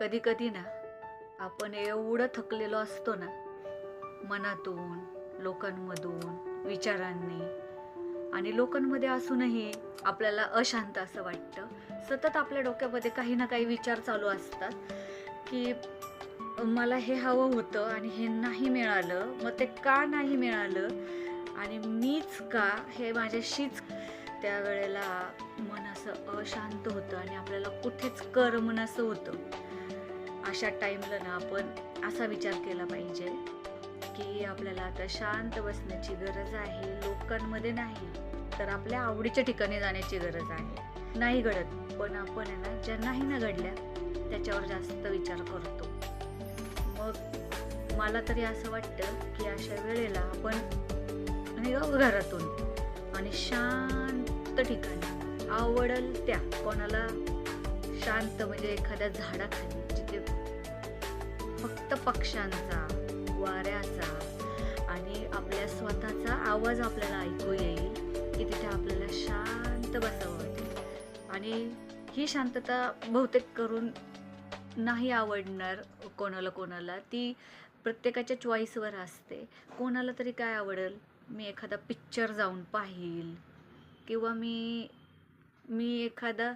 कधी कधी ना आपण एवढं थकलेलो असतो ना मनातून लोकांमधून विचारांनी आणि लोकांमध्ये असूनही आपल्याला अशांत असं वाटतं. सतत आपल्या डोक्यामध्ये काही ना काही विचार चालू असतात की मला हे हवं होतं आणि हे नाही मिळालं मग ते का नाही मिळालं आणि मीच का हे माझ्याशीच त्यावेळेला मन असं अशांत होतं आणि आपल्याला कुठेच करमन असं होतं. अशा टाईमला ना आपण असा विचार केला पाहिजे की आपल्याला आता शांत बसण्याची गरज आहे लोकांमध्ये नाही तर आपल्या आवडीच्या ठिकाणी जाण्याची गरज आहे. नाही घडत पण आपण आहे ना ज्या नाही ना घडल्या त्याच्यावर जास्त विचार करतो. मग मला तरी असं वाटतं की अशा वेळेला आपण निघावं घरातून आणि शांत ठिकाणी आवडल त्या कोणाला शांत म्हणजे एखाद्या झाडाखाली जिथे फक्त पक्ष्यांचा वाऱ्याचा आणि आपल्या स्वतःचा आवाज आपल्याला ऐकू येईल की तिथे आपल्याला शांत बसावं वाटेल. आणि ही शांतता बहुतेक करून नाही आवडणार कोणाला कोणाला. ती प्रत्येकाच्या चॉईसवर असते. कोणाला तरी काय आवडेल? मी एखादा पिक्चर जाऊन पाहील. किंवा मी मी एखादा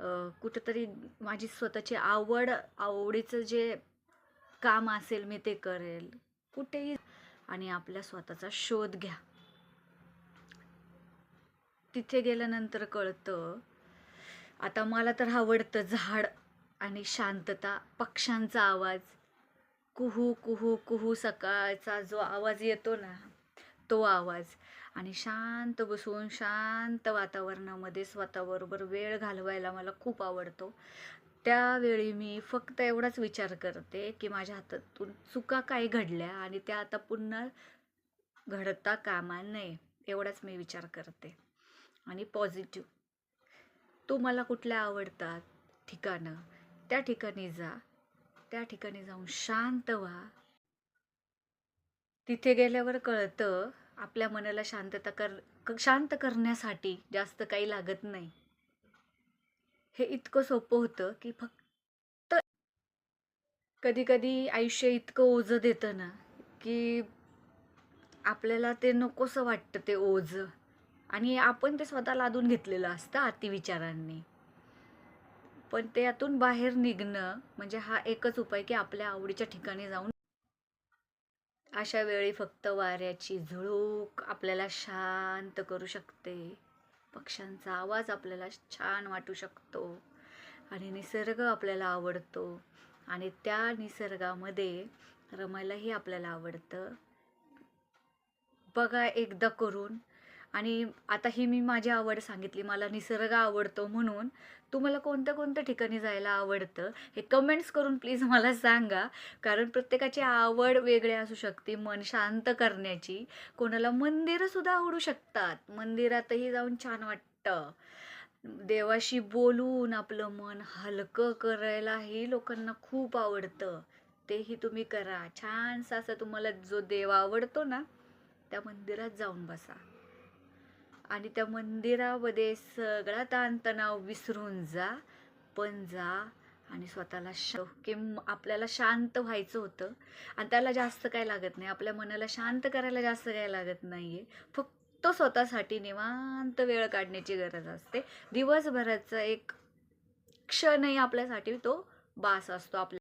कुठंतरी माझी स्वतःची आवड आवडीचं जे काम असेल मी ते करेल. कुठेही आणि आपल्या स्वतःचा शोध घ्या. तिथे गेल्यानंतर कळतं आता मला तर आवडतं झाड आणि शांतता पक्ष्यांचा आवाज. कुहू कुहू कुहू सकाळचा जो आवाज येतो ना तो आवाज. आणि शांत बसून शांत वातावरणामध्ये स्वतःबरोबर वेळ घालवायला मला खूप आवडतो. त्यावेळी मी फक्त एवढाच विचार करते की माझ्या हातातून चुका काय घडल्या आणि त्या आता पुन्हा घडता कामा नये एवढाच मी विचार करते. आणि पॉझिटिव्ह. तुम्हाला कुठल्या आवडतात ठिकाणं त्या ठिकाणी जा त्या ठिकाणी जाऊन शांत व्हा. तिथे गेल्यावर कळतं आपल्या मनाला शांतता कर शांत करण्यासाठी जास्त काही लागत नाही. हे इतकं सोपं होतं की फक्त कधी कधी आयुष्य इतकं ओझं देतं ना की आपल्याला ते नकोसं वाटतं ते ओझ. आणि आपण ते स्वतः लादून घेतलेलं असतं अतिविचारांनी. पण त्यातून बाहेर निघणं म्हणजे हा एकच उपाय की आपल्या आवडीच्या ठिकाणी जाऊन अशा वेळी फक्त वाऱ्याची झुळूक आपल्याला शांत करू शकते. पक्ष्यांचा आवाज आपल्याला छान वाटू शकतो. आणि निसर्ग आपल्याला आवडतो. आणि त्या निसर्गामध्ये रमायलाही आपल्याला आवडतं. बघा एकदा करून आणि आता ही मी माझी आवड सांगितली मला निसर्ग आवडतो म्हणून. तुम्हाला कोणत्या कोणत्या ठिकाणी जायला आवडतं? हे कमेंट्स करून प्लीज मला सांगा. कारण प्रत्येकाची आवड वेगळी असू शकते मन शांत करण्याची. कोणाला मंदिरंसुद्धा आवडू शकतात. मंदिरातही जाऊन छान वाटतं. देवाशी बोलून आपलं मन हलकं करायलाही लोकांना खूप आवडतं. तेही तुम्ही करा. छानसा असं तुम्हाला जो देव आवडतो ना त्या मंदिरात जाऊन बसा. आणि त्या मंदिरामध्ये सगळा ताणतणाव विसरून जा पण जा आणि स्वतःला श हो. की आपल्याला शांत व्हायचं होतं. आणि त्याला जास्त काय लागत नाही. आपल्या मनाला शांत करायला जास्त काय लागत नाही आहे फक्त स्वतःसाठी निवांत वेळ काढण्याची गरज असते. दिवसभराचा एक क्षणही आपल्यासाठी तो बास असतो. आपल्या